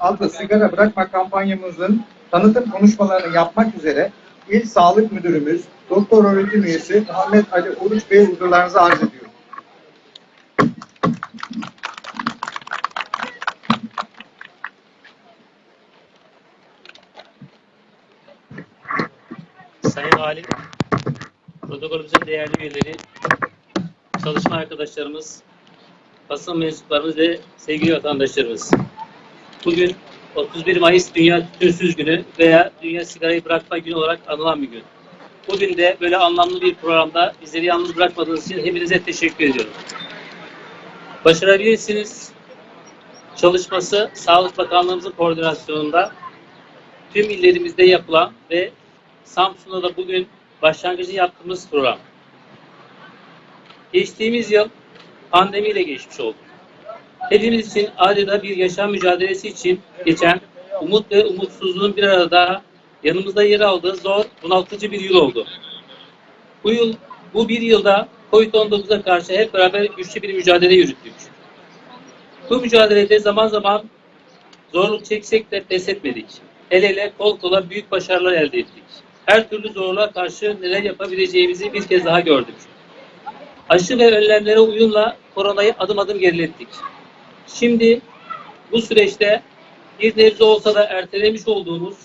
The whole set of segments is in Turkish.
adlı sigara bırakma kampanyamızın tanıtım konuşmalarını yapmak üzere İl Sağlık Müdürümüz, Doktor Öğretim Üyesi Muhammed Ali Oruç Bey huzurlarınıza arz ediyorum. Sayın Valim, protokolümüzün değerli üyeleri, çalışma arkadaşlarımız, basın mensuplarımız ve sevgili vatandaşlarımız. Bugün 31 Mayıs Dünya Tütünsüz Günü veya Dünya Sigarayı Bırakma Günü olarak anılan bir gün. Bugün de böyle anlamlı bir programda bizleri yalnız bırakmadığınız için hepinize teşekkür ediyorum. Başarabilirsiniz çalışması Sağlık Bakanlığımızın koordinasyonunda tüm illerimizde yapılan ve Samsun'da da bugün başlangıcı yaptığımız program. Geçtiğimiz yıl pandemiyle geçmiş oldu. Hepimiz için adeta bir yaşam mücadelesi için geçen umut ve umutsuzluğun bir arada yanımızda yer aldığı zor, bunaltıcı bir yıl oldu. Bu yıl, bu bir yılda COVID-19'a karşı hep beraber güçlü bir mücadele yürüttük. Bu mücadelede zaman zaman zorluk çeksek de pes etmedik. El ele kol kola büyük başarılar elde ettik. Her türlü zorluğa karşı neler yapabileceğimizi bir kez daha gördük. Aşı ve önlemlere uyumla koronayı adım adım gerilettik. Şimdi bu süreçte bir nebze olsa da ertelemiş olduğumuz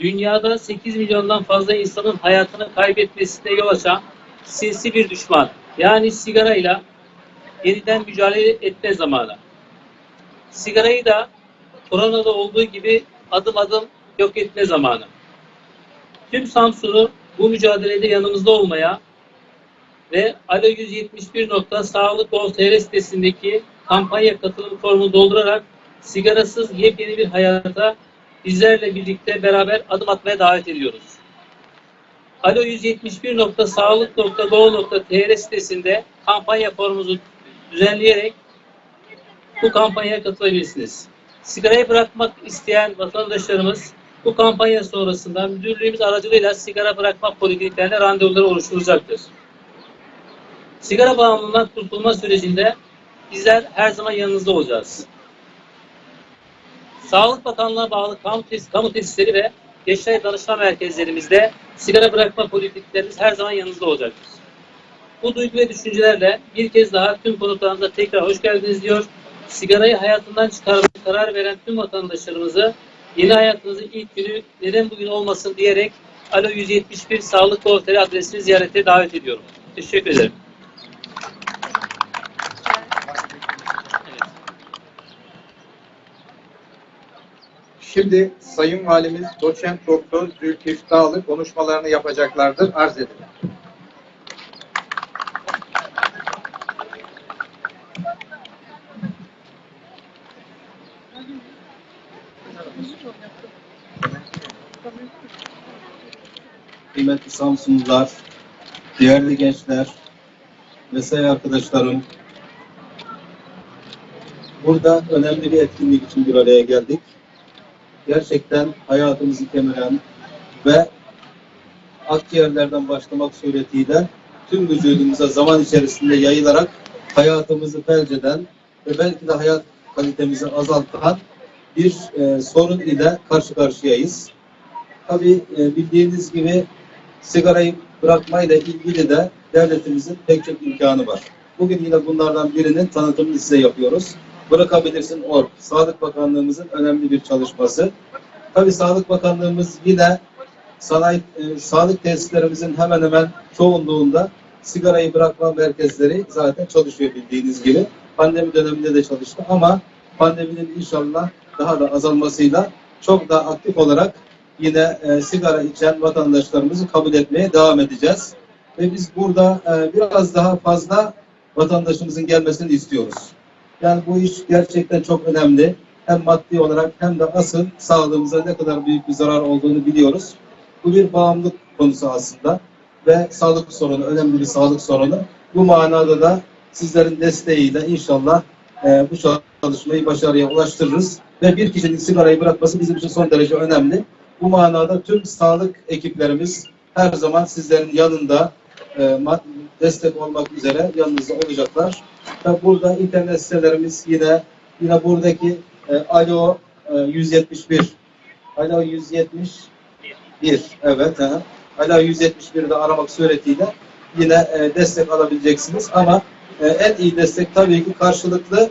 dünyada 8 milyondan fazla insanın hayatını kaybetmesine yol açan sinsi bir düşman yani sigarayla yeniden mücadele etme zamanı. Sigarayı da koronada olduğu gibi adım adım yok etme zamanı. Tüm Samsun'u bu mücadelede yanımızda olmaya ve Alo 171 nokta sağlık.tr sitesindeki kampanya katılım formunu doldurarak sigarasız yepyeni bir hayata bizlerle birlikte beraber adım atmaya davet ediyoruz. Alo 171 nokta sağlık.go.tr sitesinde kampanya formumuzu düzenleyerek bu kampanyaya katılabilirsiniz. Sigarayı bırakmak isteyen vatandaşlarımız bu kampanya sonrasında müdürlüğümüz aracılığıyla sigara bırakma polikliniklerine randevuları oluşturacaktır. Sigara bağımlılığından kurtulma sürecinde bizler her zaman yanınızda olacağız. Sağlık Bakanlığı'na bağlı kamu, tes kamu tesisleri ve Gençler Danışma Merkezlerimizde sigara bırakma polikliniklerimiz her zaman yanınızda olacaktır. Bu duygu ve düşüncelerle bir kez daha tüm konuklarımıza tekrar hoş geldiniz diyor. Sigarayı hayatından çıkarmaya karar veren tüm vatandaşlarımızı yeni hayatınızın ilk günü neden bugün olmasın diyerek Alo 171 Sağlık Ortaya adresini ziyarete davet ediyorum. Teşekkür ederim. Şimdi Sayın Valimiz Doçent Doktor Zülkif Dağlı konuşmalarını yapacaklardır. Arz ederim. kıymetli Samsunlular, değerli gençler, mesai arkadaşlarım. Burada önemli bir etkinlik için bir araya geldik. Gerçekten hayatımızı kemiren ve akciğerlerden başlamak suretiyle tüm vücudumuza zaman içerisinde yayılarak hayatımızı felç eden ve belki de hayat kalitemizi azaltan bir e, sorun ile karşı karşıyayız. Tabii e, bildiğiniz gibi sigarayı bırakmayla ilgili de devletimizin pek çok imkanı var. Bugün yine bunlardan birinin tanıtımını size yapıyoruz. Bırakabilirsin Org, Sağlık Bakanlığımızın önemli bir çalışması. Tabii Sağlık Bakanlığımız yine sanayi, e, sağlık tesislerimizin hemen hemen çoğunluğunda sigarayı bırakma merkezleri zaten çalışıyor bildiğiniz gibi. Pandemi döneminde de çalıştı ama pandeminin inşallah daha da azalmasıyla çok daha aktif olarak yine e, sigara içen vatandaşlarımızı kabul etmeye devam edeceğiz. Ve biz burada e, biraz daha fazla vatandaşımızın gelmesini istiyoruz. Yani bu iş gerçekten çok önemli. Hem maddi olarak hem de asıl sağlığımıza ne kadar büyük bir zarar olduğunu biliyoruz. Bu bir bağımlılık konusu aslında ve sağlık sorunu, önemli bir sağlık sorunu. Bu manada da sizlerin desteğiyle inşallah e, bu çalışmayı başarıya ulaştırırız ve bir kişinin sigarayı bırakması bizim için son derece önemli. Bu manada tüm sağlık ekiplerimiz her zaman sizlerin yanında e, destek olmak üzere yanınızda olacaklar. Ve burada internet sitelerimiz yine yine buradaki e, alo e, e, 171. Alo 171. Evet. He. Alo 171'de aramak suretiyle yine e, destek alabileceksiniz. Ama e, en iyi destek tabii ki karşılıklı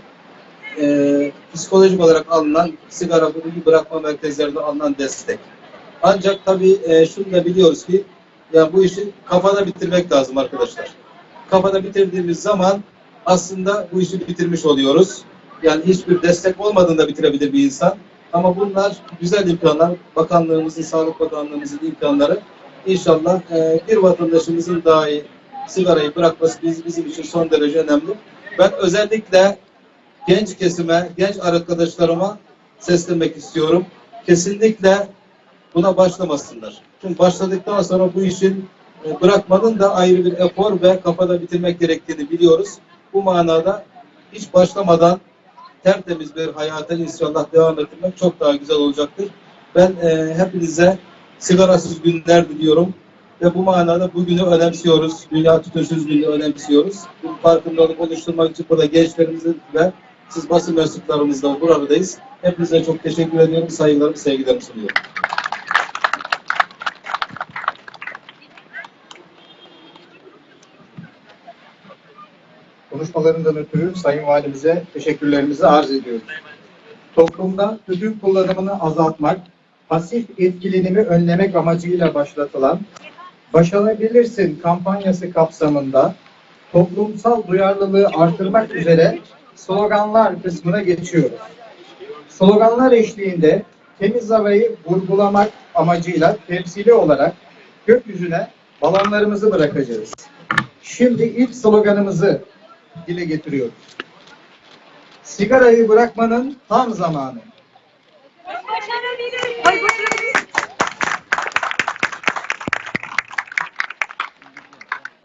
e, psikolojik olarak alınan sigara bırakma merkezlerinde alınan destek. Ancak tabii e, şunu da biliyoruz ki ya bu işi kafada bitirmek lazım arkadaşlar. Kafada bitirdiğimiz zaman aslında bu işi bitirmiş oluyoruz. Yani hiçbir destek olmadığında bitirebilir bir insan. Ama bunlar güzel imkanlar. Bakanlığımızın, Sağlık Bakanlığımızın imkanları. İnşallah e, bir vatandaşımızın dahi sigarayı bırakması biz, bizim için son derece önemli. Ben özellikle genç kesime, genç arkadaşlarıma seslenmek istiyorum. Kesinlikle buna başlamasınlar. Çünkü başladıktan sonra bu işin e, bırakmanın da ayrı bir efor ve kafada bitirmek gerektiğini biliyoruz. Bu manada hiç başlamadan tertemiz bir hayata inşallah devam ettirmek çok daha güzel olacaktır. Ben e, hepinize sigarasız günler diliyorum ve bu manada bugünü önemsiyoruz. Dünya Tütünsüz Günü önemsiyoruz. Bu farkındalık oluşturmak için burada gençlerimizin ve siz basın mensuplarımızla buradayız. Hepinize çok teşekkür ediyorum. Saygılarımı, sevgilerimi sunuyorum. Konuşmalarından ötürü Sayın Valimize teşekkürlerimizi arz ediyoruz. Toplumda tütün kullanımını azaltmak, pasif etkilenimi önlemek amacıyla başlatılan Başarabilirsin kampanyası kapsamında toplumsal duyarlılığı artırmak üzere sloganlar kısmına geçiyoruz. Sloganlar eşliğinde temiz havayı vurgulamak amacıyla temsili olarak gökyüzüne balonlarımızı bırakacağız. Şimdi ilk sloganımızı dile getiriyoruz. Sigarayı bırakmanın tam zamanı.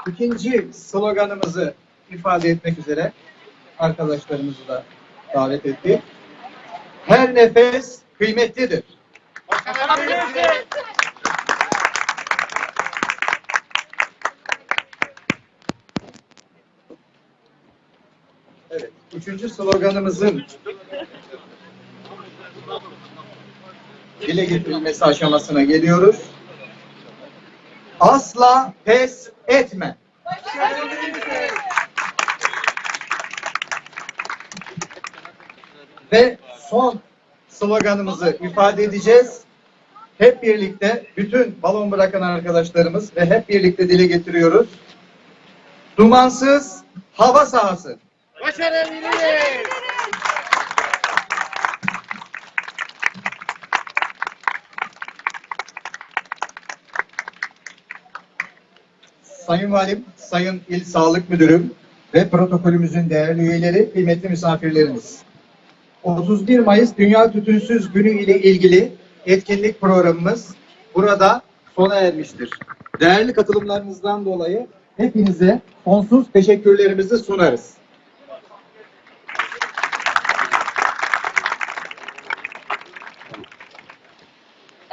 İkinci sloganımızı ifade etmek üzere arkadaşlarımızı da davet ettik. Her nefes kıymetlidir. Evet, üçüncü sloganımızın dile getirilmesi aşamasına geliyoruz. Asla pes etme. Ve son sloganımızı ifade edeceğiz. Hep birlikte bütün balon bırakan arkadaşlarımız ve hep birlikte dile getiriyoruz. Dumansız hava sahası. Başarabiliriz. Sayın Valim, Sayın İl Sağlık Müdürüm ve protokolümüzün değerli üyeleri, kıymetli misafirlerimiz. 31 Mayıs Dünya Tütünsüz Günü ile ilgili etkinlik programımız burada sona ermiştir. Değerli katılımlarınızdan dolayı hepinize sonsuz teşekkürlerimizi sunarız.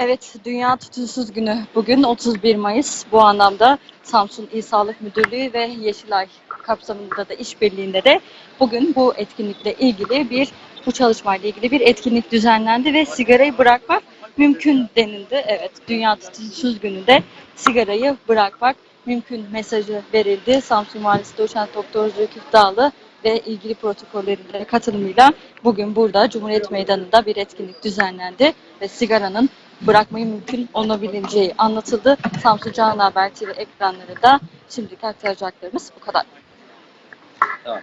Evet, Dünya Tütünsüz Günü bugün 31 Mayıs. Bu anlamda Samsun İl Sağlık Müdürlüğü ve Yeşilay kapsamında da işbirliğinde de bugün bu etkinlikle ilgili bir bu çalışmayla ilgili bir etkinlik düzenlendi ve sigarayı bırakmak mümkün denildi. Evet, Dünya Tütünsüz Günü'nde sigarayı bırakmak mümkün mesajı verildi. Samsun Valisi Doçent Doktor Zülküf Dağlı ve ilgili protokollerinde katılımıyla bugün burada Cumhuriyet Meydanı'nda bir etkinlik düzenlendi ve sigaranın bırakmayı mümkün olabileceği anlatıldı. Samsun Can Haber TV ekranlarında şimdilik aktaracaklarımız bu kadar. Tamam.